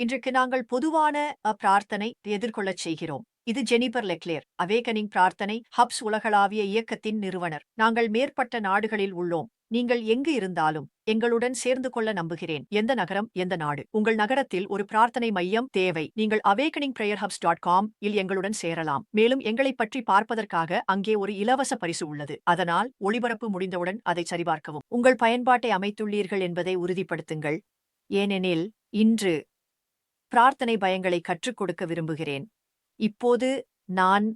இன்றைக்கு நாங்கள் பொதுவான அ, பிரார்த்தனை எதிர்கொள்ளச் செய்கிறோம். இது ஜெனிபர் லெக்லேர் அவேகனிங் பிரார்த்தனை ஹப்ஸ் உலகளாவிய இயக்கத்தின் நிறுவனர். நாங்கள் மேற்பட்ட நாடுகளில் உள்ளோம். நீங்கள் எங்கு இருந்தாலும் எங்களுடன் சேர்ந்து கொள்ள நம்புகிறேன். எந்த நகரம் எந்த நாடு? உங்கள் நகரத்தில் ஒரு பிரார்த்தனை மையம் தேவை. நீங்கள் awakening prayer hubs dot com இல் எங்களுடன் சேரலாம். மேலும் எங்களைப் பற்றி பார்ப்பதற்காக அங்கே ஒரு இலவச பரிசு உள்ளது. அதனால் ஒளிபரப்பு முடிந்தவுடன் அதை சரிபார்க்கவும். உங்கள் பயன்பாட்டை அமைத்துள்ளீர்கள் என்பதை உறுதிப்படுத்துங்கள். ஏனெனில் இன்று பிரார்த்தனை பயங்களை கற்றுக் கொடுக்க விரும்புகிறேன். இப்போது நான்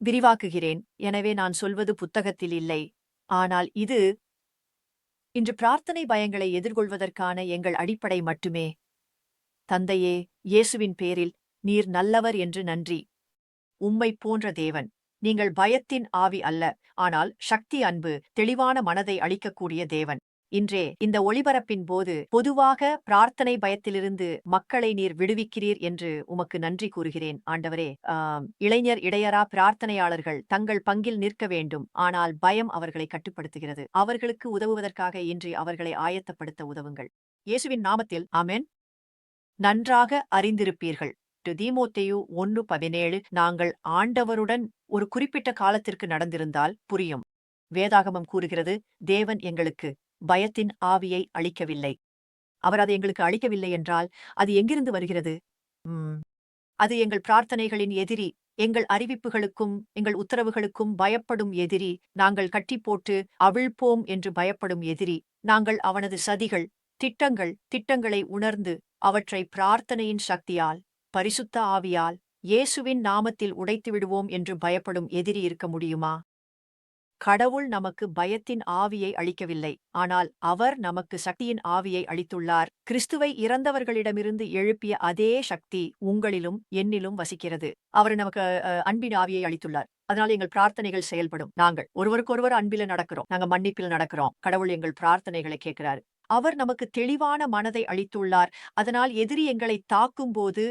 விரிவாக்குகிறேன். எனவே நான் சொல்வது புத்தகத்தில் இல்லை. ஆனால் இது இன்று பிரார்த்தனை பயங்களை எதிர்கொள்வதற்கான எங்கள் அடிப்படை மட்டுமே. தந்தையே இயேசுவின் பேரில் நீர் நல்லவர் என்று நன்றி. உம்மைப் போன்ற தேவன். நீங்கள் பயத்தின் ஆவி அல்ல ஆனால் சக்தி அன்பு தெளிவான மனதை அளிக்கக்கூடிய தேவன். இன்றே இந்த ஒளிபரப்பின் போது பொதுவாக பிரார்த்தனை பயத்திலிருந்து மக்களை நீர் விடுவிக்கிறீர் என்று உமக்கு நன்றி கூறுகிறேன். ஆண்டவரே இளைஞர் இடையரா பிரார்த்தனையாளர்கள் தங்கள் பங்கில் நிற்க வேண்டும். ஆனால் பயம் அவர்களை கட்டுப்படுத்துகிறது. அவர்களுக்கு உதவுவதற்காக இன்று அவர்களை ஆயத்தப்படுத்த உதவுங்கள். இயேசுவின் நாமத்தில் ஆமேன். நன்றாக அறிந்திருப்பீர்கள். டு தீமோத்தேயு ஒன்னு பதினேழு நாங்கள் ஆண்டவருடன் ஒரு குறிப்பிட்ட காலத்திற்கு நடந்திருந்தால் புரியும். வேதாகமம் கூறுகிறது தேவன் எங்களுக்கு பயத்தின் ஆவியை அளிக்கவில்லை. அவர் அதை எங்களுக்கு அளிக்கவில்லை என்றால் அது எங்கிருந்து வருகிறது? உம் அது எங்கள் பிரார்த்தனைகளின் எதிரி எங்கள் அறிவிப்புகளுக்கும் எங்கள் உத்தரவுகளுக்கும் பயப்படும் எதிரி நாங்கள் கட்டி போட்டு அவிழ்ப்போம் என்று பயப்படும் எதிரி நாங்கள் அவனது சதிகள் திட்டங்கள் திட்டங்களை உணர்ந்து அவற்றை பிரார்த்தனையின் சக்தியால் பரிசுத்த ஆவியால் இயேசுவின் நாமத்தில் உடைத்து விடுவோம் என்று பயப்படும் எதிரி இருக்க முடியுமா? கடவுள் நமக்கு பயத்தின் ஆவியை அளிக்கவில்லை. ஆனால் அவர் நமக்கு சக்தியின் ஆவியை அளித்துள்ளார். கிறிஸ்துவை இறந்தவர்களிடமிருந்து எழுப்பிய அதே சக்தி உங்களிலும் என்னிலும் வசிக்கிறது. அவர் நமக்கு அஹ், அன்பின் ஆவியை அளித்துள்ளார். அதனால எங்கள் பிரார்த்தனைகள் செயல்படும். நாங்கள் ஒருவருக்கொருவர் அன்பில நடக்கிறோம். நாங்க மன்னிப்பில் நடக்கிறோம். கடவுள் எங்கள் பிரார்த்தனைகளை கேட்கிறார். அவர் நமக்கு தெளிவான மனதை அளித்துள்ளார். அதனால் எதிரி எங்களை தாக்கும்போது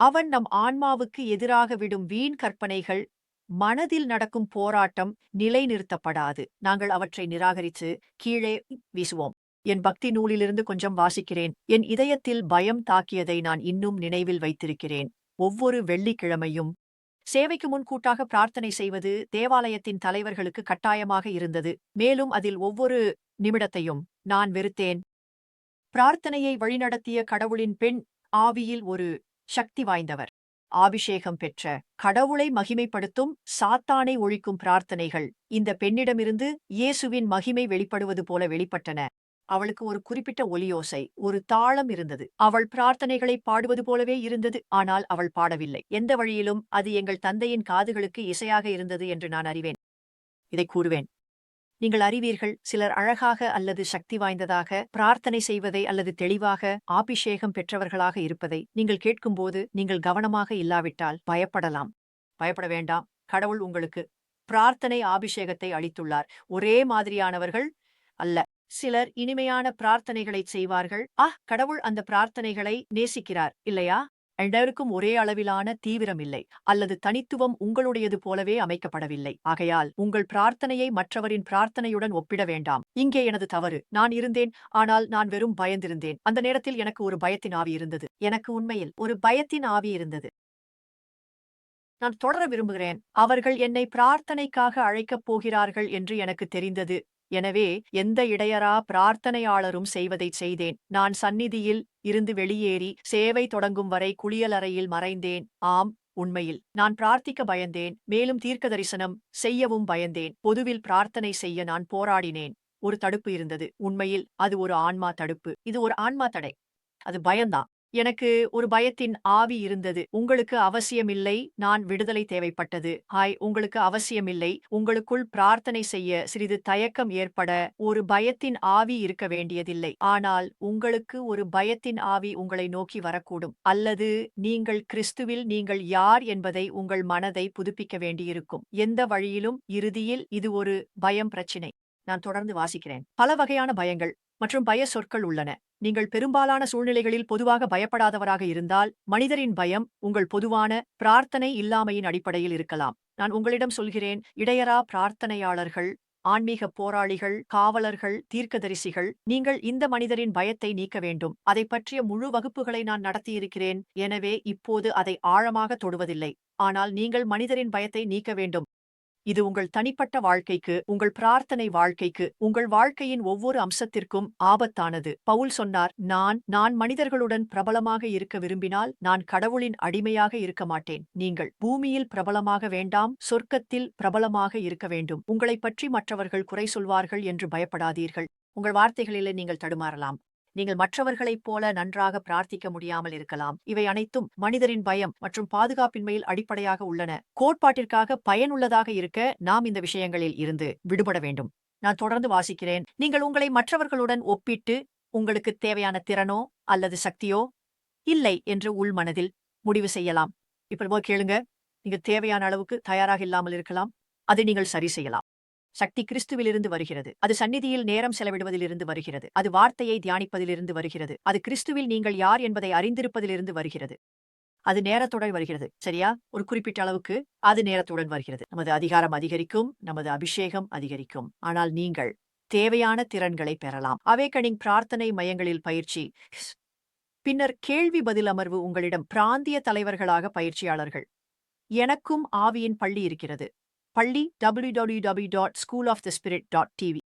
அவன் நம் ஆன்மாவுக்கு எதிராக விடும் வீண் கற்பனைகள் மனதில் நடக்கும் போராட்டம் நிலைநிறுத்தப்படாது. நாங்கள் அவற்றை நிராகரித்து கீழே வீசுவோம். என் பக்தி நூலிலிருந்து கொஞ்சம் வாசிக்கிறேன். என் இதயத்தில் பயம் தாக்கியதை நான் இன்னும் நினைவில் வைத்திருக்கிறேன். ஒவ்வொரு வெள்ளிக்கிழமையும் சேவைக்கு முன்கூட்டாக பிரார்த்தனை செய்வது தேவாலயத்தின் தலைவர்களுக்கு கட்டாயமாக இருந்தது. மேலும் அதில் ஒவ்வொரு நிமிடத்தையும் நான் வெறுத்தேன். பிரார்த்தனையை வழிநடத்திய கடவுளின் பெண் ஆவியில் ஒரு சக்தி வாய்ந்தவர். ஆபிஷேகம் பெற்ற கடவுளை மகிமைப்படுத்தும் சாத்தானை ஒழிக்கும் பிரார்த்தனைகள் இந்த பெண்ணிடமிருந்து இயேசுவின் மகிமை வெளிப்படுவது போல வெளிப்பட்டன. அவளுக்கு ஒரு குறிப்பிட்ட ஒலியோசை ஒரு தாளம் இருந்தது. அவள் பிரார்த்தனைகளை பாடுவது போலவே இருந்தது. ஆனால் அவள் பாடவில்லை. எந்த வழியிலும் அது எங்கள் தந்தையின் காதுகளுக்கு இசையாக இருந்தது என்று நான் அறிவேன். இதை கூறுவேன். நீங்கள் அறிவீர்கள் சிலர் அழகாக அல்லது சக்தி வாய்ந்ததாக பிரார்த்தனை செய்வதை அல்லது தெளிவாக ஆபிஷேகம் பெற்றவர்களாக இருப்பதை நீங்கள் கேட்கும்போது நீங்கள் கவனமாக இல்லாவிட்டால் பயப்படலாம். பயப்பட வேண்டாம். கடவுள் உங்களுக்கு பிரார்த்தனை ஆபிஷேகத்தை அளித்துள்ளார். ஒரே மாதிரியானவர்கள் அல்ல. சிலர் இனிமையான பிரார்த்தனைகளைச் செய்வார்கள். ஆ கடவுள் அந்த பிரார்த்தனைகளை நேசிக்கிறார் இல்லையா? எல்லாருக்கும் ஒரே அளவிலான தீவிரம் இல்லை அல்லது தனித்துவம் உங்களுடையது போலவே அமைக்கப்படவில்லை. ஆகையால் உங்கள் பிரார்த்தனையை மற்றவரின் பிரார்த்தனையுடன் ஒப்பிட வேண்டாம். இங்கே எனது தவறு. நான் இருந்தேன் ஆனால் நான் வெறும் பயந்திருந்தேன். அந்த நேரத்தில் எனக்கு ஒரு பயத்தின் ஆவி இருந்தது. எனக்கு உண்மையில் ஒரு பயத்தின் ஆவி இருந்தது. நான் தொடர விரும்புகிறேன். அவர்கள் என்னை பிரார்த்தனைக்காக அழைக்கப் போகிறார்கள் என்று எனக்கு தெரிந்தது. எனவே எந்த இடையரா பிரார்த்தனையாளரும் செய்வதைச் செய்தேன். நான் சந்நிதியில் இருந்து வெளியேறி சேவை தொடங்கும் வரை குளியலறையில் மறைந்தேன். ஆம் உண்மையில். நான் பிரார்த்திக்க பயந்தேன் மேலும் தீர்க்க தரிசனம் செய்யவும் பயந்தேன். பொதுவில் பிரார்த்தனை செய்ய நான் போராடினேன். ஒரு தடுப்பு இருந்தது. உண்மையில் அது ஒரு ஆன்மா தடுப்பு. இது ஒரு ஆன்மா தடை. அது பயம்தான். எனக்கு ஒரு பயத்தின் ஆவி இருந்தது. உங்களுக்கு அவசியமில்லை நான் விடுதலை தேவைப்பட்டது. ஹாய் உங்களுக்கு அவசியமில்லை. உங்களுக்குள் பிரார்த்தனை செய்ய சிறிது தயக்கம் ஏற்பட ஒரு பயத்தின் ஆவி இருக்க வேண்டியதில்லை. ஆனால் உங்களுக்கு ஒரு பயத்தின் ஆவி உங்களை நோக்கி வரக்கூடும். அல்லது நீங்கள் கிறிஸ்துவில் நீங்கள் யார் என்பதை உங்கள் மனதை புதுப்பிக்க வேண்டியிருக்கும். எந்த வழியிலும் இறுதியில் இது ஒரு பயம் பிரச்சினை. நான் தொடர்ந்து வாசிக்கிறேன். பல வகையான பயங்கள். மற்றும் பய சொற்கள் உள்ளன. நீங்கள் பெரும்பாலான சூழ்நிலைகளில் பொதுவாக பயப்படாதவராக இருந்தால் மனிதரின் பயம் உங்கள் பொதுவான பிரார்த்தனை இல்லாமையின் அடிப்படையில் இருக்கலாம். நான் உங்களிடம் சொல்கிறேன் இடையரா பிரார்த்தனையாளர்கள் ஆன்மீக போராளிகள் காவலர்கள் தீர்க்கதரிசிகள் நீங்கள் இந்த மனிதரின் பயத்தை நீக்க வேண்டும். அதை பற்றிய முழு வகுப்புகளை நான் நடத்தியிருக்கிறேன். எனவே இப்போது அதை ஆழமாக தொடுவதில்லை. ஆனால் நீங்கள் மனிதரின் பயத்தை நீக்க வேண்டும். இது உங்கள் தனிப்பட்ட வாழ்க்கைக்கு உங்கள் பிரார்த்தனை வாழ்க்கைக்கு உங்கள் வாழ்க்கையின் ஒவ்வொரு அம்சத்திற்கும் ஆபத்தானது. பவுல் சொன்னார் நான் நான் மனிதர்களுடன் பிரபலமாக இருக்க விரும்பினால் நான் கடவுளின் அடிமையாக இருக்க மாட்டேன். நீங்கள் பூமியில் பிரபலமாக வேண்டாம் சொர்க்கத்தில் பிரபலமாக இருக்க வேண்டும். உங்களைப் பற்றி மற்றவர்கள் குறை சொல்வார்கள் என்று பயப்படாதீர்கள். உங்கள் வார்த்தைகளிலே நீங்கள் தடுமாறலாம். நீங்கள் மற்றவர்களைப் போல நன்றாக பிரார்த்திக்க முடியாமல் இருக்கலாம். இவை அனைத்தும் மனிதரின் பயம் மற்றும் பாதுகாப்பின்மையில் அடிப்படையாக உள்ளன. கோட்பாட்டிற்காக பயனுள்ளதாக இருக்க நாம் இந்த விஷயங்களில் இருந்து விடுபட வேண்டும். நான் தொடர்ந்து வாசிக்கிறேன். நீங்கள் உங்களை மற்றவர்களுடன் ஒப்பிட்டு உங்களுக்கு தேவையான திறனோ அல்லது சக்தியோ இல்லை என்று உள்மனதில் முடிவு செய்யலாம். இப்போ கேளுங்க. நீங்க தேவையான அளவுக்கு தயாராக இல்லாமல் இருக்கலாம். அதை நீங்கள் சரி செய்யலாம். சக்தி கிறிஸ்துவிலிருந்து வருகிறது. அது சந்நிதியில் நேரம் செலவிடுவதிலிருந்து வருகிறது. அது வார்த்தையை தியானிப்பதிலிருந்து வருகிறது. அது கிறிஸ்துவில் நீங்கள் யார் என்பதை அறிந்திருப்பதிலிருந்து வருகிறது. அது நேரத்துடன் வருகிறது. சரியா? ஒரு குறிப்பிட்ட அளவுக்கு அது நேரத்துடன் வருகிறது. நமது அதிகாரம் அதிகரிக்கும் நமது அபிஷேகம் அதிகரிக்கும். ஆனால் நீங்கள் தேவையான திறன்களை பெறலாம். அவேக்கனிங் பிரார்த்தனை மையங்களில் பயிற்சி. பின்னர் கேள்வி பதில் அமர்வு உங்களிடம் பிராந்திய தலைவர்களாக பயிற்சியாளர்கள். எனக்கும் ஆவியின் பள்ளி இருக்கிறது. பள்ளி W W W dot school of the spirit dot TV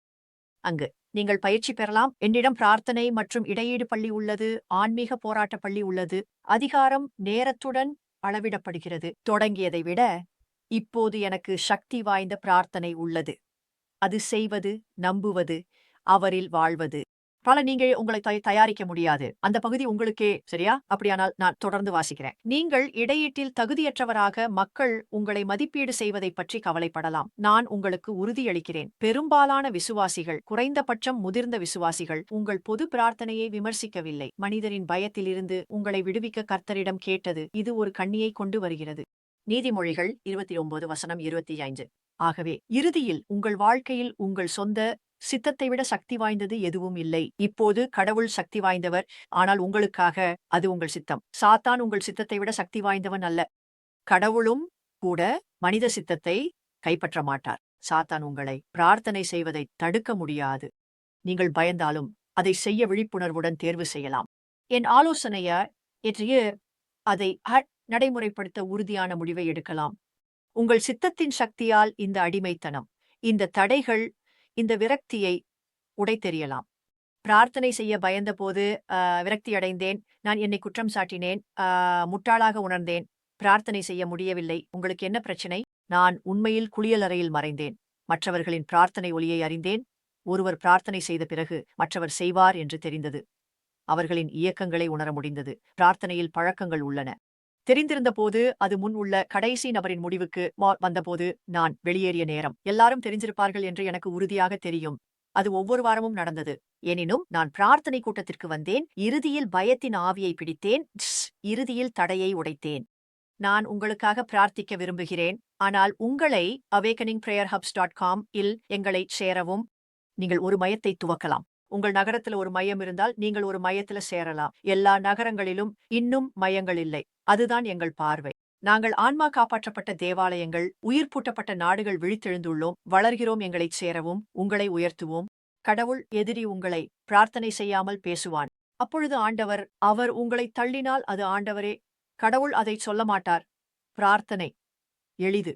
அங்கு நீங்கள் பயிற்சி பெறலாம். என்னிடம் பிரார்த்தனை மற்றும் இடையீடு பள்ளி உள்ளது. ஆன்மீக போராட்ட பள்ளி உள்ளது. அதிகாரம் நேரத்துடன் அளவிடப்படுகிறது. தொடங்கியதை விட இப்போது எனக்கு சக்தி வாய்ந்த பிரார்த்தனை உள்ளது. அது செய்வது நம்புவது அவரில் வாழ்வது. பல நீங்கள் உங்களை தயாரிக்க முடியாது. அந்த பகுதி உங்களுக்கே சரியா? அப்படியானால் நான் தொடர்ந்து வாசிக்கிறேன். நீங்கள் இடையீட்டில் தகுதியற்றவராக மக்கள் உங்களை மதிப்பீடு செய்வதை பற்றி கவலைப்படலாம். நான் உங்களுக்கு உறுதியளிக்கிறேன். பெரும்பாலான விசுவாசிகள் குறைந்தபட்சம் முதிர்ந்த விசுவாசிகள் உங்கள் பொது பிரார்த்தனையை விமர்சிக்கவில்லை. மனிதரின் பயத்திலிருந்து உங்களை விடுவிக்க கர்த்தரிடம் கேட்டது இது ஒரு கண்ணியை கொண்டு வருகிறது. நீதிமொழிகள் இருபத்தி ஒன்பது வசனம் இருபத்தி ஐந்து ஆகவே இறுதியில் உங்கள் வாழ்க்கையில் உங்கள் சொந்த சித்தத்தை விட சக்தி வாய்ந்தது எதுவும் இல்லை. இப்போது கடவுள் சக்தி வாய்ந்தவர் ஆனால் உங்களுக்காக அது உங்கள் சித்தம். சாத்தான் உங்கள் சித்தத்தை விட சக்தி வாய்ந்தவன் அல்ல. கடவுளும் கூட மனித சித்தத்தை கைப்பற்ற மாட்டார். சாத்தான் உங்களை பிரார்த்தனை செய்வதை தடுக்க முடியாது. நீங்கள் பயந்தாலும் அதை செய்ய விழிப்புணர்வுடன் தேர்வு செய்யலாம். என் ஆலோசனைய அதை நடைமுறைப்படுத்த உறுதியான முடிவை எடுக்கலாம். உங்கள் சித்தத்தின் சக்தியால் இந்த அடிமைத்தனம் இந்த தடைகள் இந்த விரக்தியை உடைத்தெறியலாம். பிரார்த்தனை செய்ய பயந்தபோது விரக்தி அடைந்தேன் நான் என்னை குற்றம் சாட்டினேன் முட்டாளாக உணர்ந்தேன் பிரார்த்தனை செய்ய முடியவில்லை உங்களுக்கு என்ன பிரச்சனை? நான் உண்மையில் குளியலறையில் மறைந்தேன் மற்றவர்களின் பிரார்த்தனை ஒளியை அறிந்தேன் ஒருவர் பிரார்த்தனை செய்த பிறகு மற்றவர் செய்வார் என்று தெரிந்தது. அவர்களின் இயக்கங்களை உணர முடிந்தது. பிரார்த்தனையில் பழக்கங்கள் உள்ளன. தெரிந்திருந்தபோது அது முன் உள்ள கடைசி நபரின் முடிவுக்கு வந்தபோது நான் வெளியேறிய நேரம். எல்லாரும் தெரிஞ்சிருப்பார்கள் என்று எனக்கு உறுதியாக தெரியும். அது ஒவ்வொரு வாரமும் நடந்தது. எனினும் நான் பிரார்த்தனை கூட்டத்திற்கு வந்தேன். இறுதியில் பயத்தின் ஆவியை பிடித்தேன். இறுதியில் தடையை உடைத்தேன். நான் உங்களுக்காக பிரார்த்திக்க விரும்புகிறேன். ஆனால் உங்களை awakening prayer hubs dot com இல் எங்களை சேரவும் நீங்கள் ஒரு மையத்தை துவக்கலாம். உங்கள் நகரத்துல ஒரு மையம் இருந்தால் நீங்கள் ஒரு மையத்துல சேரலாம். எல்லா நகரங்களிலும் இன்னும் மையங்கள் இல்லை. அதுதான் எங்கள் பார்வை. நாங்கள் ஆன்மா காப்பாற்றப்பட்ட தேவாலயங்கள் உயிர் பூட்டப்பட்ட நாடுகள் விழித்தெழுந்துள்ளோம். வளர்கிறோம் எங்களைச் சேரவும் உங்களை உயர்த்துவோம். கடவுள் எதிரி உங்களை பிரார்த்தனை செய்யாமல் பேசுவான். அப்பொழுது ஆண்டவர் அவர் உங்களை தள்ளினால் அது ஆண்டவரே. கடவுள் அதை சொல்ல மாட்டார். பிரார்த்தனை. எளிது.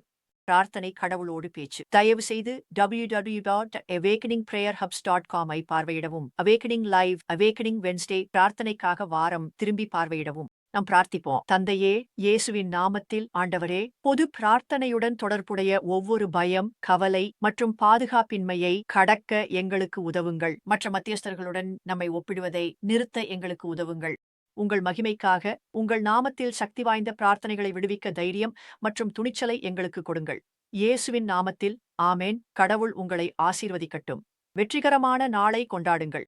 பிரார்த்தனை கடவுளோடு பேச்சு. தயவு செய்து W W dot awakening prayer hubs dot com ஐ பார்வையிடவும். அவேக்கனிங் லைவ் அவேக்கனிங் வென்ஸ்டே பிரார்த்தனைக்காக வாரம் திரும்பி பார்வையிடவும். நாம் பிரார்த்திப்போம். தந்தையே இயேசுவின் நாமத்தில் ஆண்டவரே பொது பிரார்த்தனையுடன் தொடர்புடைய ஒவ்வொரு பயம் கவலை மற்றும் பாதுகாப்பின்மையை கடக்க எங்களுக்கு உதவுங்கள். மற்ற மத்தியஸ்தர்களுடன் நம்மை ஒப்பிடுவதை நிறுத்த எங்களுக்கு உதவுங்கள். உங்கள் மகிமைக்காக உங்கள் நாமத்தில் சக்தி வாய்ந்த பிரார்த்தனைகளை விடுவிக்க தைரியம் மற்றும் துணிச்சலை எங்களுக்கு கொடுங்கள். இயேசுவின் நாமத்தில் ஆமேன். கடவுள் உங்களை ஆசீர்வதிக்கட்டும். வெற்றிகரமான நாளை கொண்டாடுங்கள்.